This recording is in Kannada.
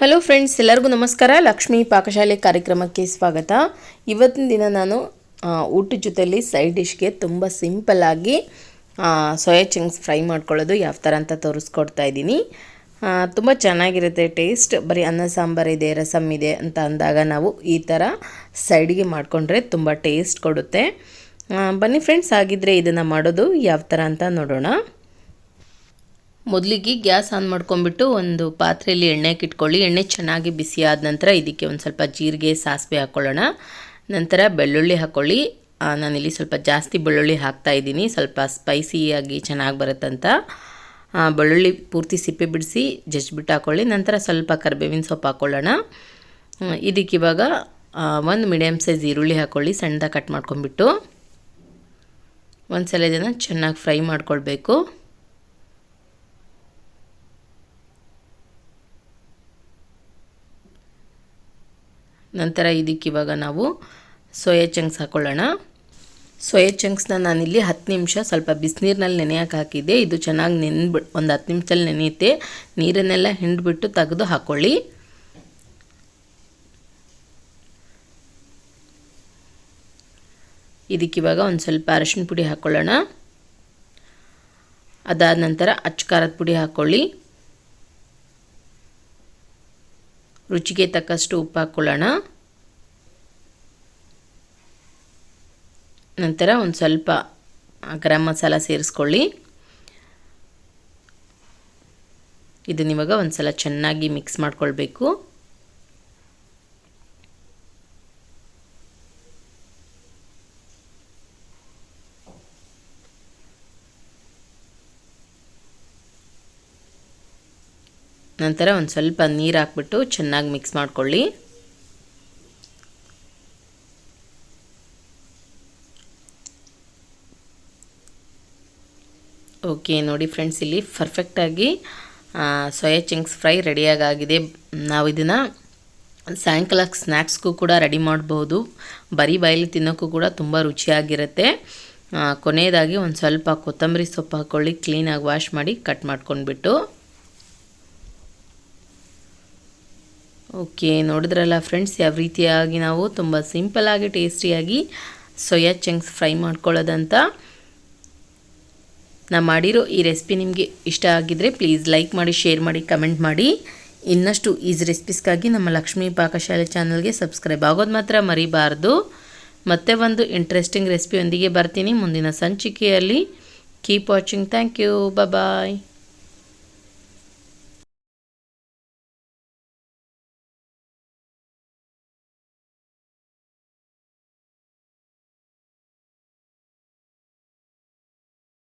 ಹಲೋ ಫ್ರೆಂಡ್ಸ್ ಎಲ್ಲರಿಗೂ ನಮಸ್ಕಾರ. ಲಕ್ಷ್ಮೀ ಪಾಕಶಾಲೆ ಕಾರ್ಯಕ್ರಮಕ್ಕೆ ಸ್ವಾಗತ. ಇವತ್ತಿನ ದಿನ ನಾನು ಊಟದ ಜೊತೆಯಲ್ಲಿ ಸೈಡ್ ಡಿಶ್ಗೆ ತುಂಬ ಸಿಂಪಲ್ಲಾಗಿ ಸೋಯಾ ಚಂಕ್ಸ್ ಫ್ರೈ ಮಾಡ್ಕೊಳ್ಳೋದು ಯಾವ ಥರ ಅಂತ ತೋರಿಸ್ಕೊಡ್ತಾ ಇದ್ದೀನಿ. ತುಂಬ ಚೆನ್ನಾಗಿರುತ್ತೆ ಟೇಸ್ಟ್ ಬರೀ ಅನ್ನ, ಸಾಂಬಾರು ಇದೆ ರಸಮ್ ಇದೆ ಅಂತ ಅಂದಾಗ ನಾವು ಈ ಥರ ಸೈಡ್ಗೆ ಮಾಡಿಕೊಂಡ್ರೆ ತುಂಬ ಟೇಸ್ಟ್ ಕೊಡುತ್ತೆ. ಬನ್ನಿ ಫ್ರೆಂಡ್ಸ್ ಆಗಿದ್ದರೆ ಇದನ್ನು ಮಾಡೋದು ಯಾವ ಥರ ಅಂತ ನೋಡೋಣ. ಮೊದಲಿಗೆ ಗ್ಯಾಸ್ ಆನ್ ಮಾಡ್ಕೊಂಡ್ಬಿಟ್ಟು ಒಂದು ಪಾತ್ರೆಯಲ್ಲಿ ಎಣ್ಣೆ ಇಟ್ಕೊಳ್ಳಿ ಎಣ್ಣೆ ಚೆನ್ನಾಗಿ ಬಿಸಿ ಆದ ನಂತರ ಇದಕ್ಕೆ ಒಂದು ಸ್ವಲ್ಪ ಜೀರಿಗೆ, ಸಾಸಿವೆ ಹಾಕ್ಕೊಳ್ಳೋಣ ನಂತರ ಬೆಳ್ಳುಳ್ಳಿ ಹಾಕ್ಕೊಳ್ಳಿ ನಾನಿಲ್ಲಿ ಸ್ವಲ್ಪ ಜಾಸ್ತಿ ಬೆಳ್ಳುಳ್ಳಿ ಹಾಕ್ತಾ ಇದ್ದೀನಿ. ಸ್ವಲ್ಪ ಸ್ಪೈಸಿಯಾಗಿ ಚೆನ್ನಾಗಿ ಬರುತ್ತಂತ. ಬೆಳ್ಳುಳ್ಳಿ ಪೂರ್ತಿ ಸಿಪ್ಪೆ ಬಿಡಿಸಿ ಜಜ್ಬಿಟ್ಟು ಹಾಕ್ಕೊಳ್ಳಿ ನಂತರ ಸ್ವಲ್ಪ ಕರಿಬೇವಿನ ಸೊಪ್ಪು ಹಾಕ್ಕೊಳ್ಳೋಣ ಇದಕ್ಕೆ ಇವಾಗ ಒಂದು ಮೀಡಿಯಮ್ ಸೈಜ್ ಈರುಳ್ಳಿ ಹಾಕ್ಕೊಳ್ಳಿ ಸಣ್ಣದಾಗಿ ಕಟ್ ಮಾಡ್ಕೊಂಬಿಟ್ಟು ಒಂದು ಸಲ ಇದನ್ನು ಚೆನ್ನಾಗಿ ಫ್ರೈ ಮಾಡ್ಕೊಳ್ಬೇಕು. ನಂತರ ಇದಕ್ಕೆ ಇವಾಗ ನಾವು ಸೋಯಾ ಚಂಕ್ಸ್ ಹಾಕ್ಕೊಳ್ಳೋಣ ಸೋಯಾ ಚಂಕ್ಸ್ನ ನಾನಿಲ್ಲಿ ಹತ್ತು ನಿಮಿಷ ಸ್ವಲ್ಪ ಬಿಸಿನೀರಿನಲ್ಲಿ ನೆನೆಯೋಕೆ ಹಾಕಿದ್ದೆ. ಇದು ಚೆನ್ನಾಗಿ ನೆನ್ಬಿಟ್ಟು ಒಂದು ಹತ್ತು ನಿಮಿಷದಲ್ಲಿ ನೆನೆಯುತ್ತೆ. ನೀರನ್ನೆಲ್ಲ ಹಿಂಡ್ಬಿಟ್ಟು ತೆಗೆದು ಹಾಕ್ಕೊಳ್ಳಿ ಇದಕ್ಕಿವಾಗ ಒಂದು ಸ್ವಲ್ಪ ಅರಶಿನ ಪುಡಿ ಹಾಕ್ಕೊಳ್ಳೋಣ ಅದಾದ ನಂತರ ಅಚ್ಚ ಖಾರದ ಪುಡಿ ಹಾಕ್ಕೊಳ್ಳಿ ರುಚಿಗೆ ತಕ್ಕಷ್ಟು ಉಪ್ಪು ಹಾಕ್ಕೊಳ್ಳೋಣ ನಂತರ ಒಂದು ಸ್ವಲ್ಪ ಗರಂ ಮಸಾಲ ಸೇರಿಸ್ಕೊಳ್ಳಿ. ಇದನ್ನ ಇವಾಗ ಒಂದು ಸಲ ಚೆನ್ನಾಗಿ ಮಿಕ್ಸ್ ಮಾಡ್ಕೊಳ್ಬೇಕು. ನಂತರ ಒಂದು ಸ್ವಲ್ಪ ನೀರು ಹಾಕ್ಬಿಟ್ಟು ಚೆನ್ನಾಗಿ ಮಿಕ್ಸ್ ಮಾಡಿಕೊಳ್ಳಿ. ಓಕೆ ನೋಡಿ ಫ್ರೆಂಡ್ಸ್ ಇಲ್ಲಿ ಪರ್ಫೆಕ್ಟಾಗಿ ಸೋಯಾ ಚಿಂಗ್ಸ್ ಫ್ರೈ ರೆಡಿಯಾಗಿದೆ ನಾವು ಇದನ್ನು ಸಾಯಂಕಾಲ ಸ್ನ್ಯಾಕ್ಸ್ಗೂ ಕೂಡ ರೆಡಿ ಮಾಡ್ಬೋದು. ಬರೀ ಬಾಯಲ್ಲಿ ತಿನ್ನೋಕ್ಕೂ ಕೂಡ ತುಂಬ ರುಚಿಯಾಗಿರುತ್ತೆ. ಕೊನೆಯದಾಗಿ ಒಂದು ಸ್ವಲ್ಪ ಕೊತ್ತಂಬರಿ ಸೊಪ್ಪು ಹಾಕ್ಕೊಳ್ಳಿ ಕ್ಲೀನಾಗಿ ವಾಶ್ ಮಾಡಿ ಕಟ್ ಮಾಡ್ಕೊಂಡ್ಬಿಟ್ಟು. ಓಕೆ ನೋಡಿದ್ರಲ್ಲ ಫ್ರೆಂಡ್ಸ್ ಯಾವ ರೀತಿಯಾಗಿ ನಾವು ತುಂಬ ಸಿಂಪಲಾಗಿ ಟೇಸ್ಟಿಯಾಗಿ ಸೋಯಾ ಚಂಕ್ಸ್ ಫ್ರೈ ಮಾಡ್ಕೊಳ್ಳೋದಂತ. ನಾ ಮಾಡಿರೋ ಈ ರೆಸಿಪಿ ನಿಮಗೆ ಇಷ್ಟ ಆಗಿದ್ದರೆ ಪ್ಲೀಸ್ ಲೈಕ್ ಮಾಡಿ ಶೇರ್ ಮಾಡಿ ಕಮೆಂಟ್ ಮಾಡಿ. ಇನ್ನಷ್ಟು ಈಸಿ ರೆಸಿಪೀಸ್ಗಾಗಿ ನಮ್ಮ ಲಕ್ಷ್ಮೀ ಪಾಕಶಾಲೆ ಚಾನಲ್ಗೆ ಸಬ್ಸ್ಕ್ರೈಬ್ ಆಗೋದು ಮಾತ್ರ ಮರಿಬಾರ್ದು. ಮತ್ತೆ ಒಂದು ಇಂಟ್ರೆಸ್ಟಿಂಗ್ ರೆಸಿಪಿಯೊಂದಿಗೆ ಬರ್ತೀನಿ. ಮುಂದಿನ ಸಂಚಿಕೆಯಲ್ಲಿ keep watching thank you bye